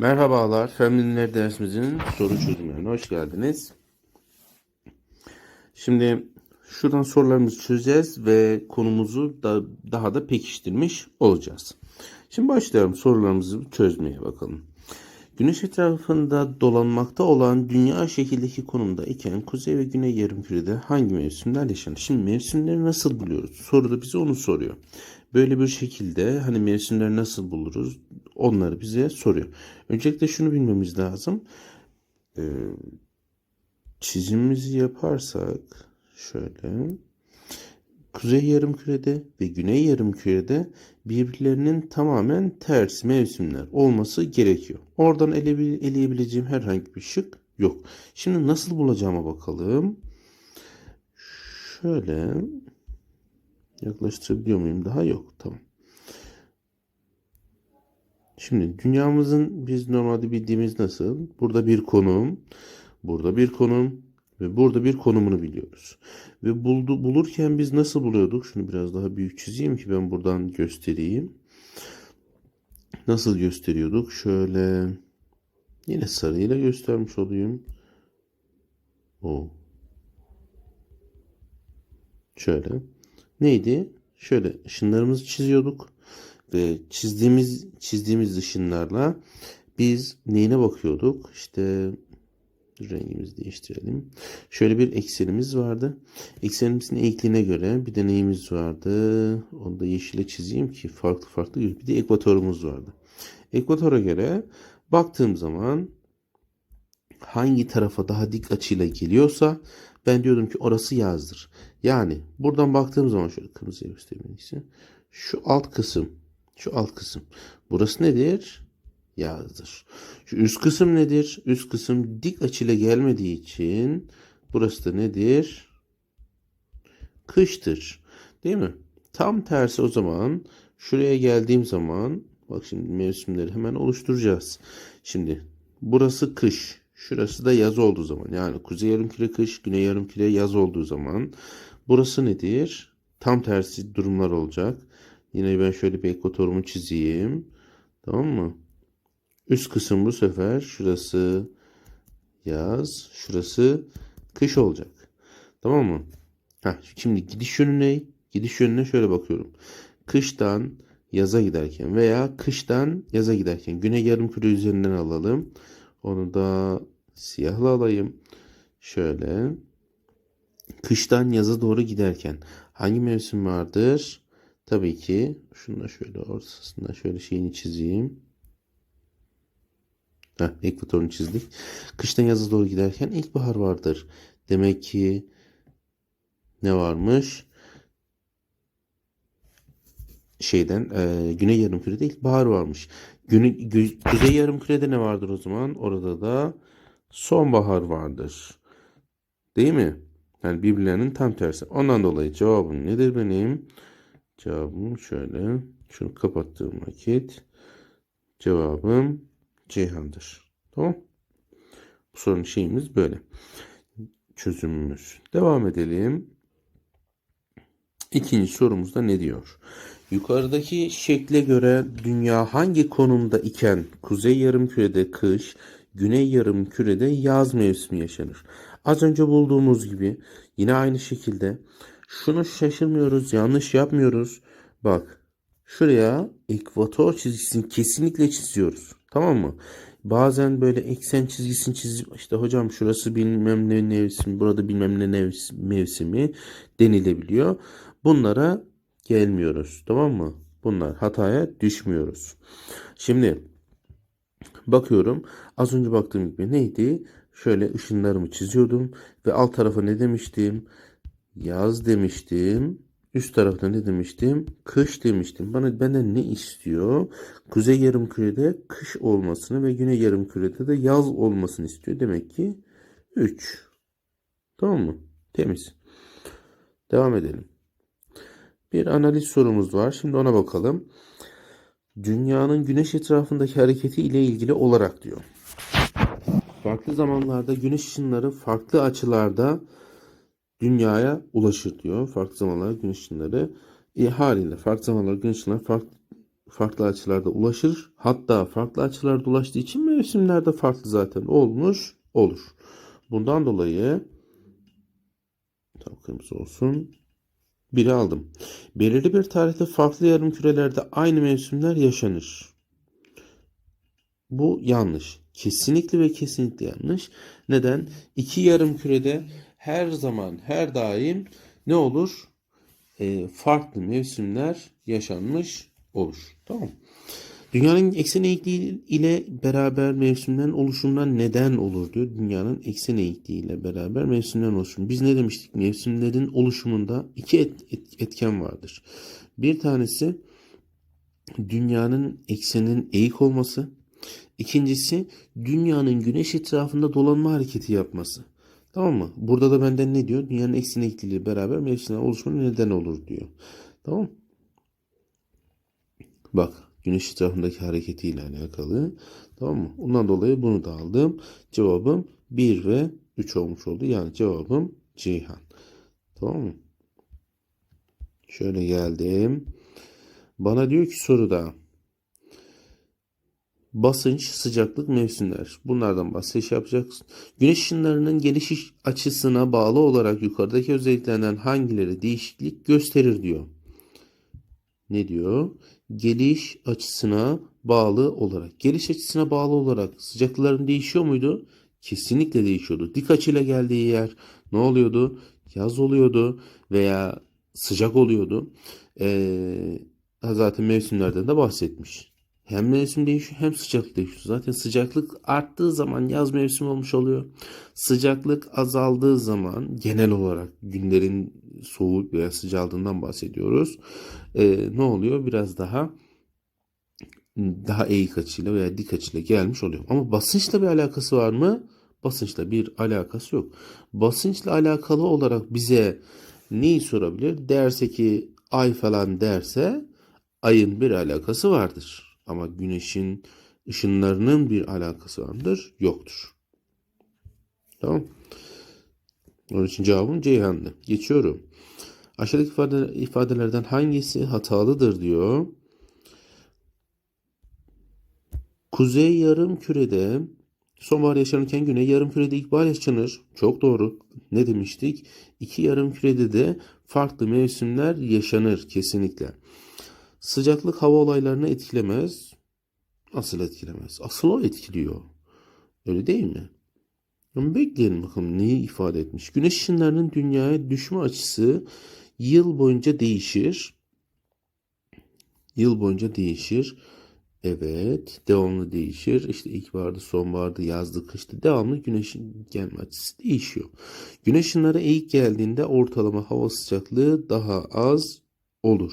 Merhabalar, Fen Bilimleri dersimizin soru çözümlerine hoş geldiniz. Şimdi şuradan sorularımızı çözeceğiz ve konumuzu da daha da pekiştirmiş olacağız. Şimdi başlayalım sorularımızı çözmeye bakalım. Güneş etrafında dolanmakta olan dünya şekildeki konumda iken kuzey ve güney yarımkürede hangi mevsimler yaşanır? Şimdi mevsimleri nasıl buluyoruz? Soruda bize onu soruyor. Böyle bir şekilde hani mevsimleri nasıl buluruz? Onları bize soruyor. Öncelikle şunu bilmemiz lazım. Ee, çizimimizi yaparsak şöyle Kuzey yarımkürede ve güney yarımkürede birbirlerinin tamamen ters mevsimler olması gerekiyor. Oradan ele, eleyebileceğim herhangi bir şık yok. Şimdi nasıl bulacağıma bakalım. Şöyle yaklaştırabiliyor muyum? Daha yok. Tamam. Şimdi dünyamızın biz normalde bildiğimiz nasıl? Burada bir konum, burada bir konum ve burada bir konumunu biliyoruz. Ve buldu, bulurken biz nasıl buluyorduk? Şunu biraz daha büyük çizeyim ki ben buradan göstereyim. Nasıl gösteriyorduk? Şöyle yine sarıyla göstermiş olayım. O. Şöyle. Neydi? Şöyle ışınlarımızı çiziyorduk ve çizdiğimiz çizdiğimiz ışınlarla biz neyine bakıyorduk? İşte rengimizi değiştirelim. Şöyle bir eksenimiz vardı. Eksenimizin eğikliğine göre bir de neyimiz vardı? Onu da yeşile çizeyim ki farklı farklı bir de ekvatorumuz vardı. Ekvatora göre baktığım zaman hangi tarafa daha dik açıyla geliyorsa ben diyordum ki orası yazdır. Yani buradan baktığım zaman şöyle kırmızıya göstereyim. Şu alt kısım şu alt kısım. Burası nedir? Yazdır. Şu üst kısım nedir? Üst kısım dik açıyla gelmediği için burası da nedir? Kıştır. Değil mi? Tam tersi o zaman şuraya geldiğim zaman bak şimdi mevsimleri hemen oluşturacağız. Şimdi burası kış. Şurası da yaz olduğu zaman yani kuzey yarımküre kış, güney yarımküre yaz olduğu zaman burası nedir? Tam tersi durumlar olacak. Yine ben şöyle bir ekvatorumu çizeyim. Tamam mı? Üst kısım bu sefer şurası yaz, şurası kış olacak. Tamam mı? Heh, şimdi gidiş yönü ne? Gidiş yönüne şöyle bakıyorum. Kıştan yaza giderken veya kıştan yaza giderken güney yarımküre üzerinden alalım. Onu da siyahla alayım. Şöyle. Kıştan yaza doğru giderken hangi mevsim vardır? Tabii ki şunu da şöyle ortasında şöyle şeyini çizeyim. Heh, ekvatorunu çizdik. Kıştan yaza doğru giderken ilkbahar vardır. Demek ki ne varmış? Şeyden e, güney yarımkürede ilkbahar varmış. Güney, gü, kuzey yarımkürede ne vardır o zaman? Orada da sonbahar vardır. Değil mi? Yani birbirlerinin tam tersi. Ondan dolayı cevabım nedir benim? Cevabım şöyle. Şunu kapattığım vakit cevabım Ceyhan'dır. Tamam. Bu sorunun şeyimiz böyle. Çözümümüz. Devam edelim. İkinci sorumuzda ne diyor? Yukarıdaki şekle göre dünya hangi konumda iken kuzey yarımkürede kış, güney yarımkürede yaz mevsimi yaşanır? Az önce bulduğumuz gibi yine aynı şekilde şunu şaşırmıyoruz, yanlış yapmıyoruz. Bak şuraya ekvator çizgisini kesinlikle çiziyoruz. Tamam mı? Bazen böyle eksen çizgisini çizip işte hocam şurası bilmem ne mevsimi, burada bilmem ne mevsimi denilebiliyor. Bunlara gelmiyoruz. Tamam mı? Bunlar hataya düşmüyoruz. Şimdi bakıyorum. Az önce baktığım gibi neydi? Şöyle ışınlarımı çiziyordum ve alt tarafa ne demiştim? Yaz demiştim. Üst tarafta ne demiştim? Kış demiştim. Bana benden ne istiyor? Kuzey yarımkürede kış olmasını ve güney yarımkürede de yaz olmasını istiyor. Demek ki 3. Tamam mı? Temiz. Devam edelim. Bir analiz sorumuz var. Şimdi ona bakalım. Dünyanın güneş etrafındaki hareketi ile ilgili olarak diyor. Farklı zamanlarda güneş ışınları farklı açılarda dünyaya ulaşır diyor. Farklı zamanlarda güneş ışınları e, haliyle farklı zamanlarda güneş ışınları farklı farklı açılarda ulaşır. Hatta farklı açılarda ulaştığı için mevsimler de farklı zaten olmuş olur. Bundan dolayı tam kırmızı olsun. Biri aldım. Belirli bir tarihte farklı yarım kürelerde aynı mevsimler yaşanır. Bu yanlış. Kesinlikle ve kesinlikle yanlış. Neden? İki yarım kürede her zaman, her daim ne olur? Ee, farklı mevsimler yaşanmış olur. Tamam. Dünyanın eksen eğikliği ile beraber mevsimlerin oluşumundan neden olur diyor. Dünyanın eksen eğikliği ile beraber mevsimlerin oluşumu. Biz ne demiştik? Mevsimlerin oluşumunda iki et- et- etken vardır. Bir tanesi dünyanın eksenin eğik olması. İkincisi dünyanın güneş etrafında dolanma hareketi yapması. Tamam mı? Burada da benden ne diyor? Dünyanın eksen eğikliğiyle beraber mevsimlerin oluşumu neden olur diyor. Tamam? Bak güneş etrafındaki hareketiyle alakalı. Tamam mı? Ondan dolayı bunu da aldım. Cevabım 1 ve 3 olmuş oldu. Yani cevabım Ceyhan. Tamam mı? Şöyle geldim. Bana diyor ki soruda basınç, sıcaklık, mevsimler. Bunlardan bahsediş yapacaksın. Güneş ışınlarının geliş açısına bağlı olarak yukarıdaki özelliklerden hangileri değişiklik gösterir diyor. Ne diyor? Geliş açısına bağlı olarak. Geliş açısına bağlı olarak sıcaklıkların değişiyor muydu? Kesinlikle değişiyordu. Dik açıyla geldiği yer ne oluyordu? Yaz oluyordu veya sıcak oluyordu. Ee, zaten mevsimlerden de bahsetmiş. Hem mevsim değişiyor hem sıcaklık değişiyor. Zaten sıcaklık arttığı zaman yaz mevsimi olmuş oluyor. Sıcaklık azaldığı zaman genel olarak günlerin soğuk veya sıcaldığından bahsediyoruz. Ee, ne oluyor? Biraz daha daha eğik açıyla veya dik açıyla gelmiş oluyor. Ama basınçla bir alakası var mı? Basınçla bir alakası yok. Basınçla alakalı olarak bize neyi sorabilir? Derse ki ay falan derse ayın bir alakası vardır. Ama güneşin ışınlarının bir alakası vardır, yoktur. Tamam. Onun için cevabım Ceyhan'dı. Geçiyorum. Aşağıdaki ifade, ifadelerden hangisi hatalıdır diyor. Kuzey yarım kürede sonbahar yaşanırken güney yarım kürede ilkbahar yaşanır. Çok doğru. Ne demiştik? İki yarım kürede de farklı mevsimler yaşanır kesinlikle. Sıcaklık hava olaylarını etkilemez. Asıl etkilemez. Asıl o etkiliyor. Öyle değil mi? Ama bekleyelim bakalım neyi ifade etmiş. Güneş ışınlarının dünyaya düşme açısı yıl boyunca değişir. Yıl boyunca değişir. Evet, devamlı değişir. İşte ilkbaharda, sonbaharda, yazda, kışta devamlı güneşin gelme açısı değişiyor. Güneş ışınları eğik geldiğinde ortalama hava sıcaklığı daha az olur.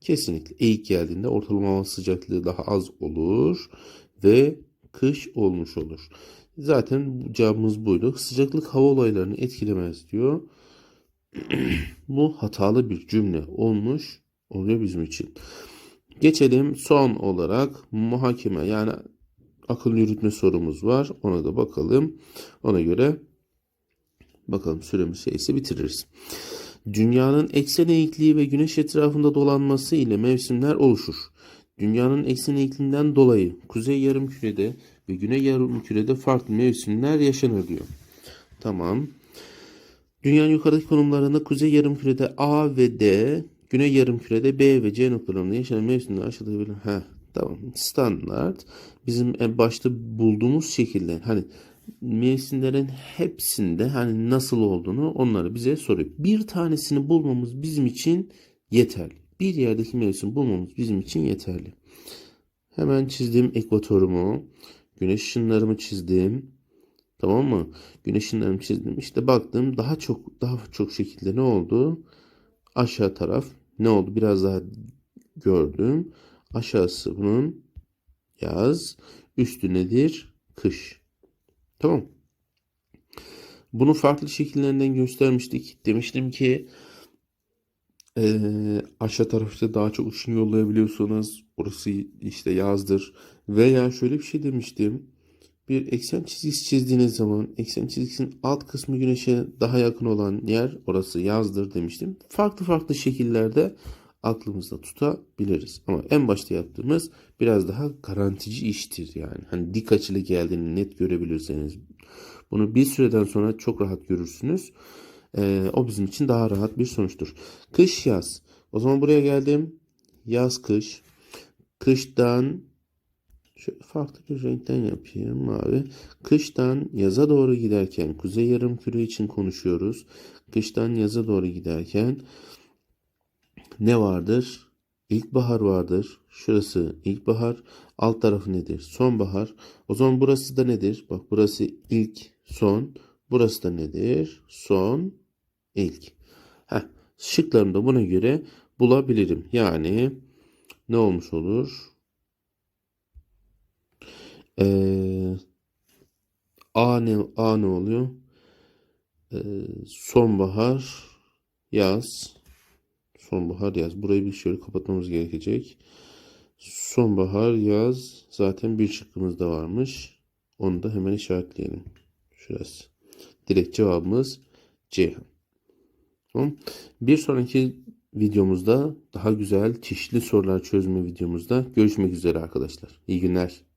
Kesinlikle eğik geldiğinde ortalama hava sıcaklığı daha az olur ve kış olmuş olur. Zaten cevabımız buydu. Sıcaklık hava olaylarını etkilemez diyor. bu hatalı bir cümle olmuş oluyor bizim için. Geçelim son olarak muhakeme yani akıl yürütme sorumuz var. Ona da bakalım. Ona göre bakalım süremiz şeyse bitiririz. Dünyanın eksen eğikliği ve güneş etrafında dolanması ile mevsimler oluşur. Dünyanın eksen eğikliğinden dolayı kuzey yarımkürede ve güney yarımkürede farklı mevsimler yaşanır diyor. Tamam. Dünyanın yukarıdaki konumlarında kuzey yarımkürede A ve D, güney yarımkürede B ve C noktalarında yaşanan mevsimler aşağıda verilir. Ha, tamam. Standart bizim en başta bulduğumuz şekilde hani mevsimlerin hepsinde hani nasıl olduğunu onları bize soruyor. Bir tanesini bulmamız bizim için yeterli. Bir yerdeki mevsim bulmamız bizim için yeterli. Hemen çizdim ekvatorumu. Güneş ışınlarımı çizdim. Tamam mı? Güneş ışınlarımı çizdim. İşte baktım daha çok daha çok şekilde ne oldu? Aşağı taraf ne oldu? Biraz daha gördüm. Aşağısı bunun yaz. Üstü nedir? Kış. Tamam. Bunu farklı şekillerinden göstermiştik. Demiştim ki eee, aşağı tarafta daha çok ışın yollayabiliyorsanız orası işte yazdır. Veya şöyle bir şey demiştim. Bir eksen çizgisi çizdiğiniz zaman eksen çizgisinin alt kısmı güneşe daha yakın olan yer orası yazdır demiştim. Farklı farklı şekillerde aklımızda tutabiliriz. Ama en başta yaptığımız biraz daha garantici iştir yani. Hani dik açılı geldiğini net görebilirseniz. Bunu bir süreden sonra çok rahat görürsünüz. Ee, o bizim için daha rahat bir sonuçtur. Kış yaz. O zaman buraya geldim. Yaz kış. Kıştan şöyle farklı bir renkten yapayım mavi. Kıştan yaza doğru giderken kuzey yarımküre için konuşuyoruz. Kıştan yaza doğru giderken ne vardır? İlkbahar vardır. Şurası ilkbahar. Alt tarafı nedir? Sonbahar. O zaman burası da nedir? Bak burası ilk, son. Burası da nedir? Son, ilk. Heh, şıklarını da buna göre bulabilirim. Yani ne olmuş olur? Ee, A ne, A ne oluyor? Ee, sonbahar, yaz. Sonbahar, yaz. Burayı bir şöyle kapatmamız gerekecek. Sonbahar, yaz. Zaten bir şıkkımız da varmış. Onu da hemen işaretleyelim. Şurası. Direkt cevabımız Ceyhan. Tamam. Bir sonraki videomuzda daha güzel çeşitli sorular çözme videomuzda görüşmek üzere arkadaşlar. İyi günler.